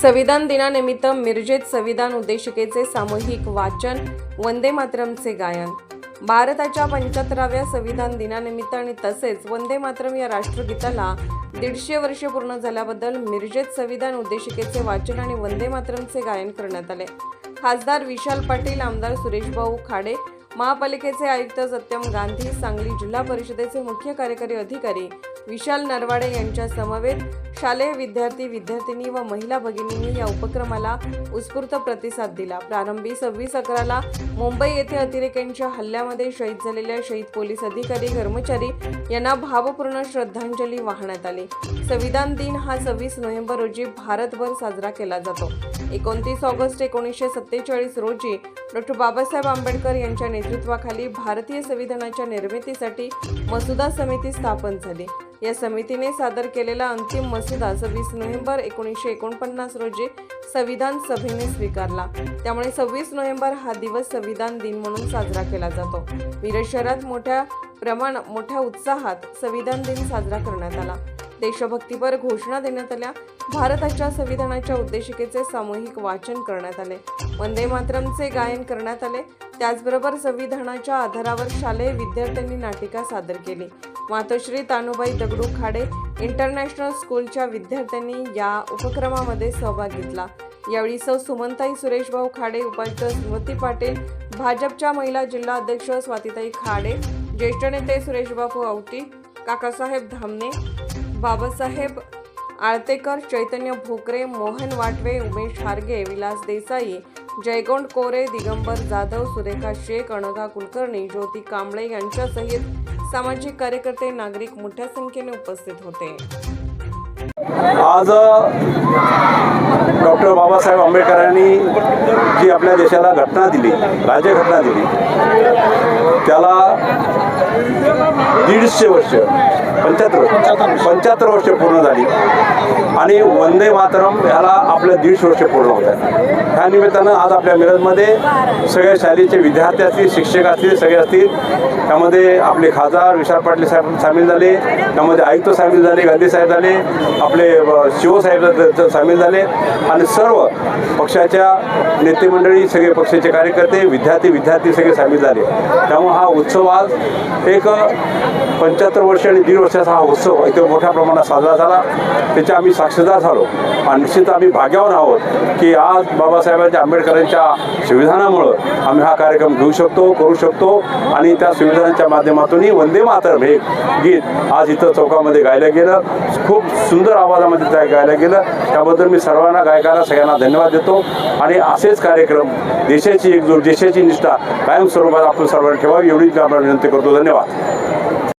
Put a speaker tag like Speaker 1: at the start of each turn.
Speaker 1: संविधान दिनानिमित्त मिरजेत संविधान उद्देशिकेचे सामूहिक वाचन वंदे मातरमचे गायन. भारताच्या पंच्याहत्तराव्या संविधान दिनानिमित्त आणि तसेच वंदे मातरम या राष्ट्रगीताला दीडशे वर्षे पूर्ण झाल्याबद्दल मिरजेत संविधान उद्देशिकेचे वाचन आणि वंदे मातरमचे गायन करण्यात आले. खासदार विशाल पाटील आमदार सुरेशभाऊ खाडे महापालिकेचे आयुक्त सत्यम गांधी सांगली जिल्हा परिषदेचे मुख्य कार्यकारी अधिकारी विशाल नरवाडे यांच्या समवेत शालेय विद्यार्थी विद्यार्थिनी व महिला भगिनींनी या उपक्रमाला उत्स्फूर्त प्रतिसाद दिला. प्रारंभी सव्वीस अकराला मुंबई येथे अतिरेक्यांच्या हल्ल्यामध्ये शहीद झालेल्या शहीद पोलीस अधिकारी कर्मचारी यांना भावपूर्ण श्रद्धांजली वाहण्यात आली. संविधान दिन हा सव्वीस नोव्हेंबर रोजी भारतभर साजरा केला जातो. एकोणतीस ऑगस्ट एकोणीसशे सत्तेचाळीस रोजी डॉक्टर बाबासाहेब आंबेडकर यांच्या नेतृत्वाखाली भारतीय संविधानाच्या निर्मितीसाठी मसुदा समिती स्थापन झाली. या समितीने सादर केलेला अंतिम मसुदा सव्वीस नोव्हेंबर एकोणीसशे एकोणपन्नास रोजी संविधान सभेने स्वीकारला. त्यामुळे सव्वीस नोव्हेंबर हा दिवस संविधान दिन म्हणून साजरा केला जातो. मिरज शहरात मोठ्या प्रमाण मोठ्या उत्साहात संविधान दिन साजरा करण्यात आला. देशभक्तीपर घोषणा देण्यात आल्या. भारताच्या संविधानाच्या उद्देशिकेचे सामूहिक वाचन करण्यात आले. वंदे मातरमचे गायन करण्यात आले. त्याचबरोबर संविधानाच्या आधारावर शालेय विद्यार्थ्यांनी नाटिका सादर केली. मातोश्री तानुबाई दगडू खाडे इंटरनॅशनल स्कूलच्या विद्यार्थ्यांनी या उपक्रमामध्ये सहभाग घेतला. यावेळी सौ सुमनताई सुरेशभाऊ खाडे उपायुक्त स्मृती पाटील भाजपच्या महिला जिल्हा अध्यक्ष स्वातीताई खाडे ज्येष्ठ नेते सुरेशबाबू आवटी काकासाहेब धामणे बाबासाहेब आळतेकर चैतन्य भोकरे मोहन वाटवे उमेश हारगे विलास देसाई जयगोंड कोरे दिगंबर जाधव सुरेखा शेख अनघा कुलकर्णी ज्योती कांबळे यांच्यासहित सामाजिक कार्यकर्ते नागरिक मोठ्या संख्येने उपस्थित होते.
Speaker 2: आज डॉक्टर बाबासाहेब आंबेडकरांनी जी आपल्या देशाला घटना दिली राज्यघटना दिली त्याला दीडशे वर्ष पंच्याहत्तर पंच्याहत्तर वर्ष पूर्ण झाली. आणि वंदे मातरम याला आपल्या दीडशे वर्ष पूर्ण होत आहे. ह्या निमित्तानं आज आपल्या मिरजमध्ये सगळ्या शालेचे विद्यार्थी असतील शिक्षक असतील सगळे असतील त्यामध्ये आपले खासदार विशाल पाटील साहेब सामील झाले त्यामध्ये आयुक्त सामील झाले गांधी साहेब झाले आपले शिवसाहेब सामील झाले. आणि सर्व पक्षाच्या नेतेमंडळी सगळे पक्षाचे कार्यकर्ते विद्यार्थी विद्यार्थी सगळे सामील झाले. त्यामुळे हा उत्सव आज एक पंच्याहत्तर वर्ष आणि दीड वर्षाचा हा उत्सव इथे मोठ्या प्रमाणात साजरा झाला. त्याचे आम्ही साक्षीदार झालो. आणि निश्चित आम्ही भाग्यावर आहोत की आज बाबासाहेबांच्या आंबेडकरांच्या संविधानामुळं आम्ही हा कार्यक्रम घेऊ शकतो करू शकतो. आणि त्या संविधानाच्या माध्यमातूनही वंदे मातरम हे गीत आज इथं चौकामध्ये गायलं गेलं. खूप सुंदर आवाजामध्ये त्या गायलं गेलं. त्याबद्दल मी सर्वांना गायकांना सगळ्यांना धन्यवाद देतो. आणि असेच कार्यक्रम देशाची एकजूट देशाची निष्ठा कायम स्वरूपात आपण सर्वांना ठेवावी एवढीच आपण विनंती करतो. धन्यवाद.